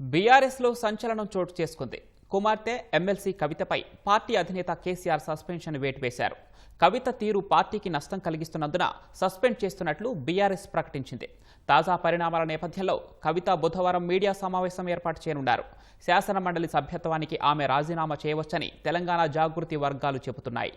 బీఆర్ఎస్లో సంచలనం చోటు చేసుకుంది. కుమార్తె ఎమ్మెల్సీ కవితపై పార్టీ అధినేత కేసీఆర్ సస్పెన్షన్ వేటు వేశారు. కవిత తీరు పార్టీకి నష్టం కలిగిస్తున్నందున సస్పెండ్ చేస్తున్నట్లు బీఆర్ఎస్ ప్రకటించింది. తాజా పరిణామాల నేపథ్యంలో కవిత బుధవారం మీడియా సమావేశం ఏర్పాటు చేయనున్నారు. శాసన మండలి సభ్యత్వానికి ఆమె రాజీనామా చేయవచ్చని తెలంగాణ జాగృతి వర్గాలు చెబుతున్నాయి.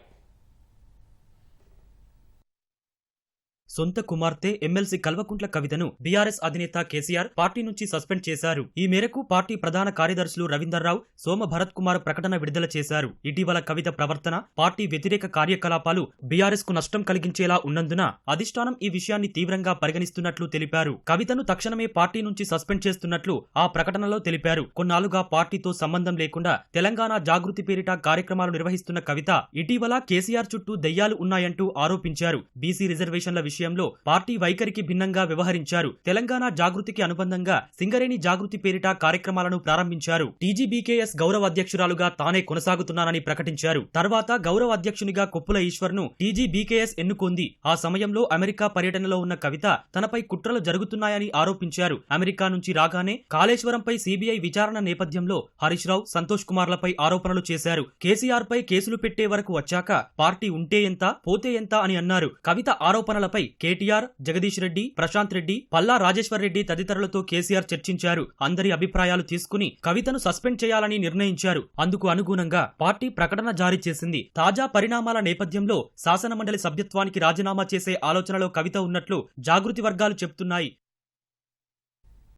సొంత కుమార్తె ఎమ్మెల్సీ కల్వకుంట్ల కవితను బీఆర్ఎస్ అధినేత కేసీఆర్ పార్టీ నుంచి సస్పెండ్ చేశారు. ఈ మేరకు పార్టీ ప్రధాన కార్యదర్శులు రవీందర్రావు సోమ భరత్ కుమార్ ప్రకటన విడుదల చేశారు. ఇటీవల కవిత ప్రవర్తన పార్టీ వ్యతిరేక కార్యకలాపాలు బీఆర్ఎస్కు నష్టం కలిగించేలా ఉన్నందున అధిష్టానం ఈ విషయాన్ని తీవ్రంగా పరిగణిస్తున్నట్లు తెలిపారు. కవితను తక్షణమే పార్టీ నుంచి సస్పెండ్ చేస్తున్నట్లు ఆ ప్రకటనలో తెలిపారు. కొన్నాళ్ళుగా పార్టీతో సంబంధం లేకుండా తెలంగాణ జాగృతి పేరిట కార్యక్రమాలు నిర్వహిస్తున్న కవిత ఇటీవల కేసీఆర్ చుట్టూ దయ్యాలు ఉన్నాయంటూ ఆరోపించారు. బీసీ రిజర్వేషన్ల విషయంలో పార్టీ వైఖరికి భిన్నంగా వ్యవహరించారు. తెలంగాణ జాగృతికి అనుబంధంగా సింగరేణి జాగృతి పేరిట కార్యక్రమాలను ప్రారంభించారు. టీజీబీకేఎస్ గౌరవ అధ్యక్షురాలుగా తానే కొనసాగుతున్నానని ప్రకటించారు. తర్వాత గౌరవ అధ్యక్షునిగా కొప్పుల ఈశ్వర్ను టీజీబీకేఎస్ ఎన్నుకుంది. ఆ సమయంలో అమెరికా పర్యటనలో ఉన్న కవిత తనపై కుట్రలు జరుగుతున్నాయని ఆరోపించారు. అమెరికా నుంచి రాగానే కాళేశ్వరంపై సీబీఐ విచారణ నేపథ్యంలో హరీష్ రావు సంతోష్ కుమార్లపై ఆరోపణలు చేశారు. కేసీఆర్ పై కేసులు పెట్టే వరకు వచ్చాక పార్టీ ఉంటే ఎంత పోతే ఎంత అని అన్నారు. కవిత ఆరోపణలపై కేటీఆర్ జగదీష్ రెడ్డి ప్రశాంత్ రెడ్డి పల్లా రాజేశ్వర్ రెడ్డి తదితరులతో కేసీఆర్ చర్చించారు. అందరి అభిప్రాయాలు తీసుకుని కవితను సస్పెండ్ చేయాలని నిర్ణయించారు. అందుకు అనుగుణంగా పార్టీ ప్రకటన జారీ చేసింది. తాజా పరిణామాల నేపథ్యంలో శాసనమండలి సభ్యత్వానికి రాజీనామా చేసే ఆలోచనలో కవిత ఉన్నట్లు జాగృతి వర్గాలు చెబుతున్నాయి.